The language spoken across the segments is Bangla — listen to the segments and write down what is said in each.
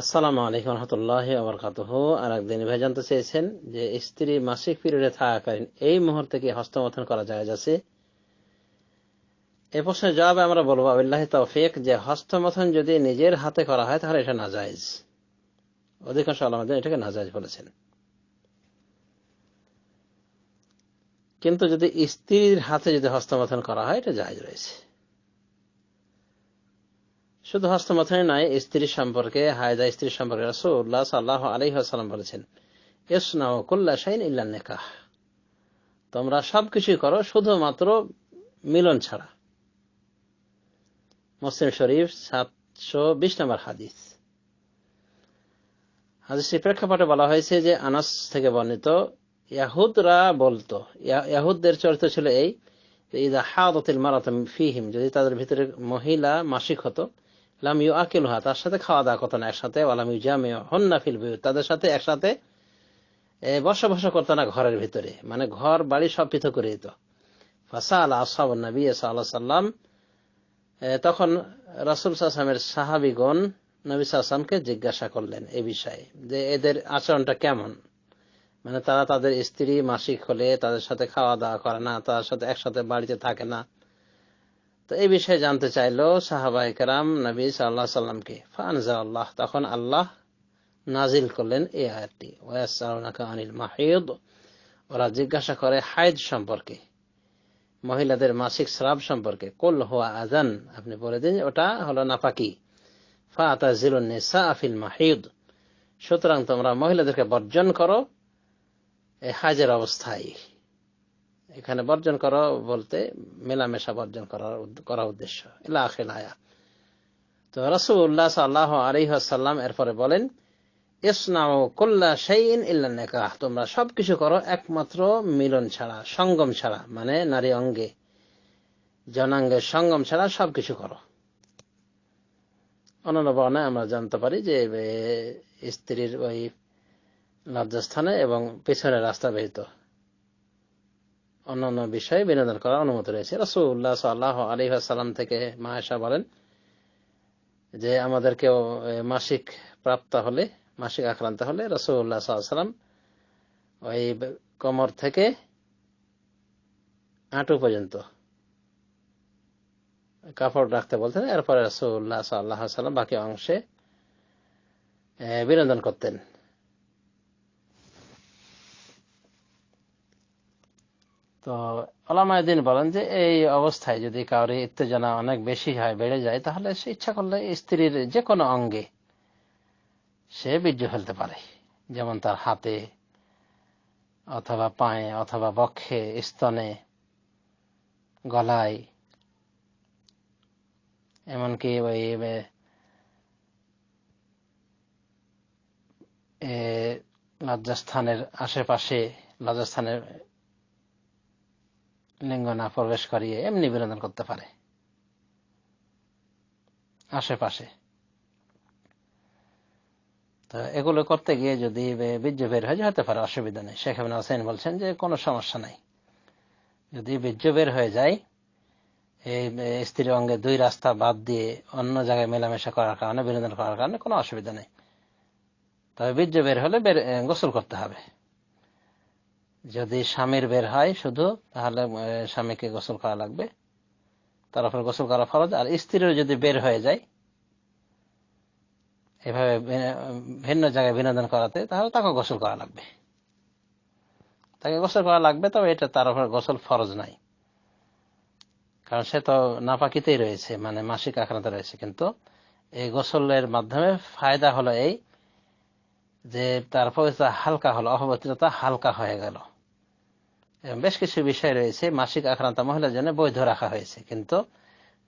আসসালামু আলাইকুম রহমতুল্লাহ আবরকাত আর একদিন ভাই জানতে চেয়েছেন যে স্ত্রী মাসিক পিরিয়ডে থাকাকালীন এই মুহূর্তে কি হস্তমথন করা যায় আছে? এ প্রশ্নের জবাবে আমরা বলব আবিল্লাহ তৌফিক, যে হস্তমথন যদি নিজের হাতে করা হয়, তাহলে এটা নাজাইজ অধিকাংশ আলমাদের এটাকে নাজাইজ বলেছেন। কিন্তু যদি স্ত্রীর হাতে যদি হস্তমথন করা হয়, এটা জায়জ রয়েছে। শুধু হস্ত মাথায় নয় স্ত্রী সম্পর্কে, হায়দা স্ত্রী সম্পর্কে রসুল্লাহ সাল্লাহ বলেছেন ইসনাও কুল্লা শাইন ইল্লা নেকাহ। তোমরা সবকিছুই করো শুধুমাত্র মিলন ছাড়া। মুসলিম শরীফ সাতশো বিশ নম্বর হাদিস। হাদিসটি প্রেক্ষাপটে বলা হয়েছে যে, আনাস থেকে বর্ণিত ইয়াহুদরা বলতো ইয়াহুদদের চরিত্র ছিল এই ইদা হাদতিল মারাতাম ফিহিম। যদি তাদের ভিতরে মহিলা মাসিক হতো লাম ইউ আকিল হা তার সাথে খাওয়া দাওয়া করতো না, একসাথে ওয়ালাম ইউ জামে হন্না ফিল তাদের সাথে একসাথে বসবাস করতো না ঘরের ভিতরে। মানে ঘর, বাড়ি সব পৃথক করে দিত। ফাসা আল্লাহ আসাব নবী সাল্লাহ সাল্লাম তখন রাসুল সাহসামের সাহাবিগণ নবী সাহসামকে জিজ্ঞাসা করলেন এ বিষয়ে, যে এদের আচরণটা কেমন? মানে তারা তাদের স্ত্রী, মাসিক হলে তাদের সাথে খাওয়া দাওয়া করে না, তাদের সাথে একসাথে বাড়িতে থাকে না তো এই বিষয়ে জানতে চাইলো সাহাবাই কারাম নবী সাল্লাহ সাল্লামকে। ফানজা আল্লাহ তখন আল্লাহ নাজিল করলেন এই আয়াতটি। আনিল মাহিদ, ওরা জিজ্ঞাসা করে হায়দ সম্পর্কে, মহিলাদের মাসিক শ্রাব সম্পর্কে। কোল হওয়া আজান আপনি বলে দিন, ওটা হলো নাপাকি ফাতা জিলুন্নেসা আফিল মাহিদ, সুতরাং তোমরা মহিলাদেরকে বর্জন করো এই হাজের অবস্থায়। এখানে বর্জন করো বলতে মেলামেশা বর্জন করার করা উদ্দেশ্য। এলা আখেল আয়া। তো রসুল্লাহ সাল্লাহ আলিহাসাল্লাম এরপরে বলেন ইসনাও কল্লা সেইন ইল্লা নেকাহ। তোমরা সবকিছু করো একমাত্র মিলন ছাড়া, সঙ্গম ছাড়া মানে নারী অঙ্গে, জনাঙ্গের সঙ্গম ছাড়া সবকিছু করো। অন্যান্য বর্ণায় আমরা জানতে পারি যে স্ত্রীর ওই লজ্জাস্থানে এবং পেছনের রাস্তা ব্যহিত অন্যান্য বিষয়ে বিনোদন করার অনুমতি রয়েছে। রসুল্লাহ সাল্লাহ আলী সাল্লাম থেকে মায়েশা বলেন যে আমাদেরকেও মাসিক প্রাপ্ত হলে, মাসিক আক্রান্ত হলে রসুল্লাহ সাল্লাম ওই কমর থেকে আঁটু পর্যন্ত কাপড় রাখতে বলতেন। এরপরে রসুল্লাহ সাল্লাহ সাল্লাম বাকি অংশে বিনোদন করতেন। তো আলামায়দিন বলেন যে এই অবস্থায় যদি কাউর উত্তেজনা অনেক বেশি হয়, বেড়ে যায়, তাহলে সে ইচ্ছা করলে স্ত্রীর যে কোনো অঙ্গে সে বীর্য ফেলতে পারে। যেমন তার হাতে অথবা পায়ে অথবা বক্ষে, স্তনে, গলায়, এমনকি ওই লজ্জাস্থানের আশেপাশে, লজ্জাস্থানের লিঙ্গ না প্রবেশ করিয়ে এমনি বিনোদন করতে পারে। আশেপাশে। তো এগুলো করতে গিয়ে যদি বীর্য বের হয়ে যেতে পারে, অসুবিধা নেই। শেখ আবিন হোসেন বলছেন যে, কোনো সমস্যা নাই। যদি বীর্য বের হয়ে যায়, এই স্ত্রী অঙ্গে দুই রাস্তা বাদ দিয়ে অন্য জায়গায় মেলামেশা করার কারণে, বিনোদন করার কারণে কোনো অসুবিধা নেই। তবে বীর্য বের হলে গোসল করতে হবে। যদি স্বামীর বের হয় শুধু, তাহলে স্বামীকে গোসল করা লাগবে। তার উপর গোসল করা ফরজ। আর স্ত্রীর যদি বের হয়ে যায়, এভাবে ভিন্ন জায়গায় বিনোদন করাতে, তাহলে তাকে গোসল করা লাগবে। তাকে গোসল করা লাগবে, তবে এটা তার উপর গোসল ফরজ নাই। কারণ সে তো নাপাকিতেই রয়েছে মানে মাসিক আক্রান্ত রয়েছে। কিন্তু এই গোসলের মাধ্যমে ফায়দা হলো এই যে, তার পবিত্রতা হালকা হলো, অপবিত্রতা হালকা হয়ে গেল। বেশ কিছু বিষয় রয়েছে। মাসিক আক্রান্ত মহিলার জন্য বৈধ রাখা হয়েছে, কিন্তু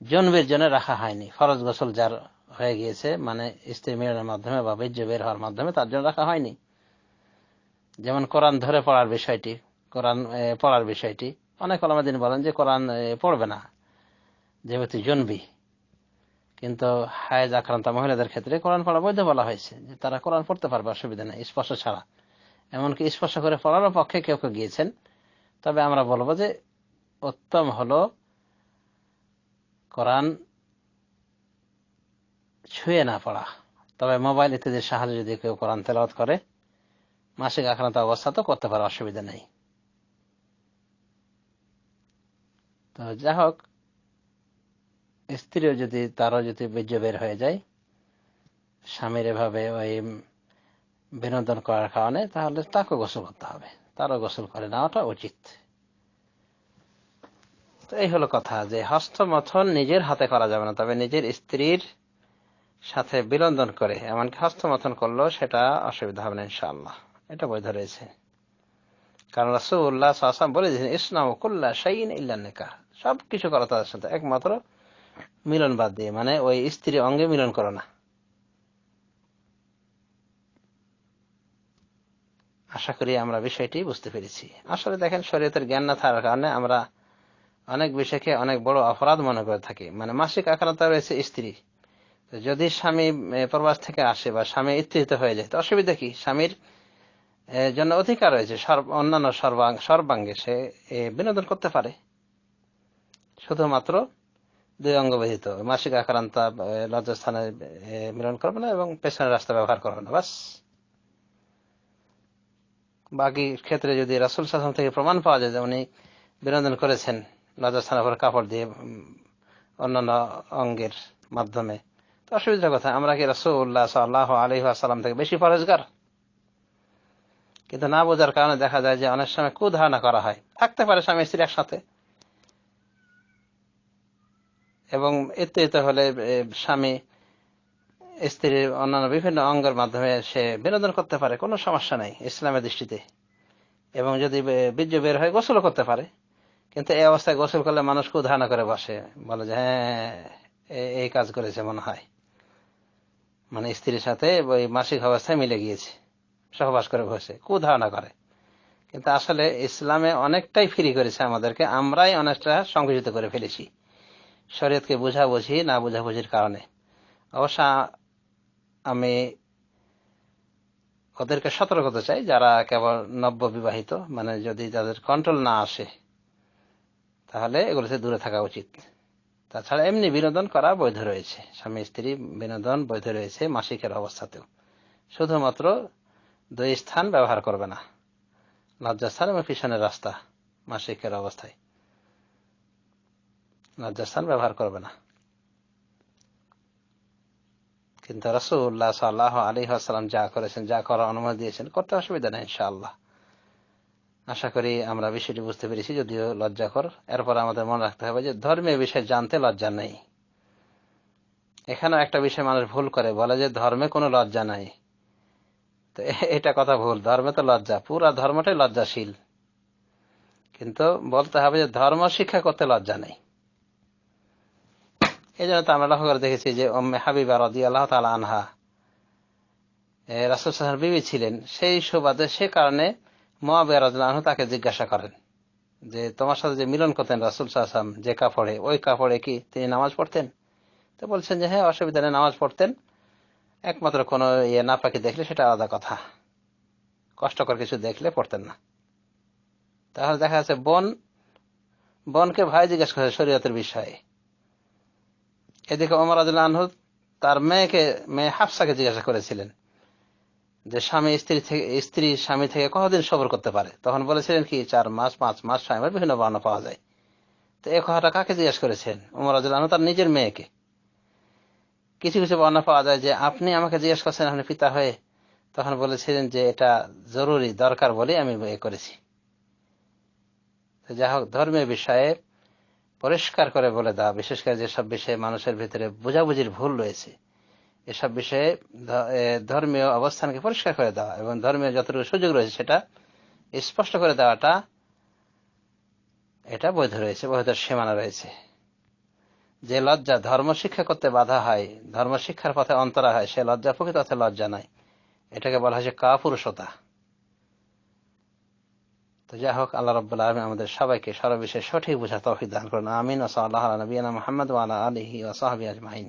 জন্মের জন্য রাখা হয়নি। ফরজ গোসল যার হয়ে গিয়েছে মানে স্ত্রী মিলনের মাধ্যমে বা বীর্য বের হওয়ার মাধ্যমে তার জন্য রাখা হয়নি। যেমন কোরআন ধরে পড়ার বিষয়টি, কোরআন পড়ার বিষয়টি। অনেক আলামাদিন বলেন যে কোরআন পড়বে না, যেহেতু জন্মবি কিন্তু হায়জ আক্রান্ত মহিলাদের ক্ষেত্রে কোরআন পড়া বৈধ বলা হয়েছে, যে তারা কোরআন পড়তে পারবে, অসুবিধা নেই, স্পর্শ ছাড়া। এমনকি স্পর্শ করে পড়ারও পক্ষে কেউ কেউ গিয়েছেন তবে আমরা বলব যে উত্তম হলো কোরআন ছুঁয়ে না পড়া। তবে মোবাইল ইত্যাদির সাহায্যে যদি কেউ কোরআন তেলাওয়াত করে, মাসিক আক্রান্ত অবস্থা তো করতে পারে, অসুবিধা নেই। তো যা হোক, স্ত্রীও যদি, তারও যদি বীর্য বের হয়ে যায়, স্বামীর এভাবে ওই বিনোদন করার কারণে, তাহলে তাকে গোসল করতে হবে। তারও গোসল করে নেওয়াটা উচিত। এই হলো কথা যে হস্তমথন নিজের হাতে করা যাবে না, তবে নিজের স্ত্রীর সাথে বিনোদন করে, এমনকি হস্তমথন করলেও সেটা অসুবিধা হবে না, ইনশাআল্লাহ। এটা বৈধ রয়েছে। কারণ রাসুল্লাহ সাসাম বলে দিয়েছেন ইসলাম কুল্লা শাইন ইল্লা নিকাহ। সব কিছু করো তাদের সাথে, একমাত্র মিলন বাদ দিয়ে মানে ওই স্ত্রী অঙ্গে মিলন করো না। আশা করি আমরা বিষয়টি বুঝতে পেরেছি। আসলে দেখেন, শরীয়তের জ্ঞান না থাকার কারণে আমরা অনেক বিষয়কে অনেক বড় অপরাধ মনে করে থাকি। মানে মাসিক আক্রান্ত রয়েছে স্ত্রী। যদি স্বামী প্রবাস থেকে আসে বা স্বামী ইত্রিত হয়ে যায়, তো অসুবিধা কি? স্বামীর জন্য অধিকার রয়েছে অন্যান্য সর্বাঙ্গে সে বিনোদন করতে পারে। শুধুমাত্র দুই অঙ্গ ব্যতীত। মাসিক আক্রান্ত লজ্জাস্থানে মিলন করবে না এবং পেছনের রাস্তা ব্যবহার করবে না। বাস। বাকি ক্ষেত্রে যদি রাসুল সাসম থেকে প্রমাণ পাওয়া যায় যে উনি বিনোদন করেছেন লজ্জাস্থানের উপর কাপড় দিয়ে অন্যান্য অঙ্গের মাধ্যমে, তো অসুবিধার কথা, আমরা কি রাসুল্লাহ সাল্লাহ আলহি আসালাম থেকে বেশি পরেজগার কিন্তু না বোঝার কারণে দেখা যায় যে অনেক সময় কুধারণা করা হয়। থাকতে পারে স্বামী স্ত্রী একসাথে। এবং এতে এতে হলে স্বামী স্ত্রীর অন্যান্য বিভিন্ন অঙ্গের মাধ্যমে সে বিনোদন করতে পারে, কোনো সমস্যা নেই ইসলামের দৃষ্টিতে। এবং যদি বীর্য বের হয়, গোসলও করতে পারে। কিন্তু এই অবস্থায় গোসল করলে মানুষ ধারণা করে বসে। বলে যে হ্যাঁ এই কাজ করেছে মনে হয়। মানে স্ত্রীর সাথে ওই মাসিক অবস্থায় মিলে গিয়েছে। সহবাস করে বসে কুধারণা করে। কিন্তু আসলে ইসলামে অনেকটাই ফ্রি করেছে আমাদেরকে। আমরাই অনেকটা সংকুচিত করে ফেলেছি। শরীয়তকে বুঝাবুঝি, না বুঝাবুঝির কারণে। অবশ্য আমি ওদেরকে সতর্ক করতে চাই, যারা কেবল নব্য বিবাহিত মানে যদি তাদের কন্ট্রোল না আসে, তাহলে এগুলোতে দূরে থাকা উচিত। তাছাড়া এমনি বিনোদন করা বৈধ রয়েছে। স্বামী, স্ত্রী বিনোদন বৈধ রয়েছে মাসিকের অবস্থাতেও। শুধুমাত্র দুই স্থান ব্যবহার করবে না, লজ্জাস্থান এবং পিছনের রাস্তা মাসিকের অবস্থায়। লজ্জাস্থান ব্যবহার করবে না। কিন্তু রসুল্লাহ সাল্লাহ আলী আসসালাম যা করেছেন, যা করার অনুমতি দিয়েছেন, করতে অসুবিধা নেই, ইনশাআল্লাহ। আশা করি আমরা বিষয়টি বুঝতে পেরেছি, যদিও লজ্জাকর। এরপর আমাদের মনে রাখতে হবে যে ধর্মীয় বিষয় জানতে লজ্জা নেই। এখানেও একটা বিষয় মানুষ ভুল করে, বলে যে ধর্মে কোনো লজ্জা নাই। তো এটা কথা ভুল, ধর্মে তো লজ্জা, পুরা ধর্মটাই লজ্জাশীল। কিন্তু বলতে হবে যে ধর্ম শিক্ষা করতে লজ্জা নেই। এই জন্য তো আমরা লক্ষ্য করে দেখেছি যে ওম্মে হাবিবা রদি আল্লাহ তালা আনহা রাসুল সাহার বিবি ছিলেন। সেই সুবাদে সে কারণে মহাবিয়া রাজু তাকে জিজ্ঞাসা করেন যে, তোমার সাথে যে মিলন করতেন রাসুল সাহাম যে কাপড়ে, ওই কাপড়ে কি তিনি নামাজ পড়তেন? তো বলছেন যে হ্যাঁ অসুবিধা নেই, নামাজ পড়তেন। একমাত্র কোন ইয়ে না পাখি দেখলে সেটা আলাদা কথা। কষ্টকর কিছু দেখলে পড়তেন না। তাহলে দেখা যাচ্ছে বোন, বোনকে ভাই জিজ্ঞেস করে শরীয়তের বিষয়ে। এদিকে ওমর আনহু তার মেয়েকে, মেয়ে হাফসাকে জিজ্ঞাসা করেছিলেন যে, স্বামী স্ত্রী থেকে, স্ত্রী স্বামী থেকে কতদিন সবর করতে পারে? তখন বলেছিলেন কি, চার মাস, পাঁচ মাস স্বামীর বিভিন্ন বর্ণ পাওয়া যায়। তো এ কথাটা কাকে জিজ্ঞাসা করেছেন? ওমর আনহু তার নিজের মেয়েকে। কিছু কিছু বর্ণনা পাওয়া যায় যে, আপনি আমাকে জিজ্ঞেস করছেন, আপনি পিতা হয়ে। তখন বলেছিলেন যে, এটা জরুরি, দরকার বলে আমি এ করেছি। যাই হোক, ধর্মীয় বিষয়ে পরিষ্কার করে বলে দেওয়া বিশেষ করে যেসব বিষয়ে মানুষের ভিতরে বোঝাবুঝির ভুল রয়েছে, এসব বিষয়ে ধর্মীয় অবস্থানকে পরিষ্কার করে দেওয়া এবং ধর্মীয় যতটুকু সুযোগ রয়েছে সেটা স্পষ্ট করে দেওয়াটা, এটা বৈধ রয়েছে, বৈধ সীমানা রয়েছে। যে লজ্জা ধর্ম শিক্ষা করতে বাধা হয়, ধর্ম শিক্ষার পথে অন্তরা হয়, সে লজ্জা প্রকৃত অর্থে লজ্জা নাই এটাকে বলা হয়েছে কাপুরুষতা। যাই হোক আল্লাহ রব্বুল আলমী আমাদের সবাইকে সর্ববিশেষ সঠিক বোঝা তৌফিক দান করুন। আমিন। ওসা আল্লাহ নবীনা মোহাম্মদ আলহি ওসাহাবি আজমাহিন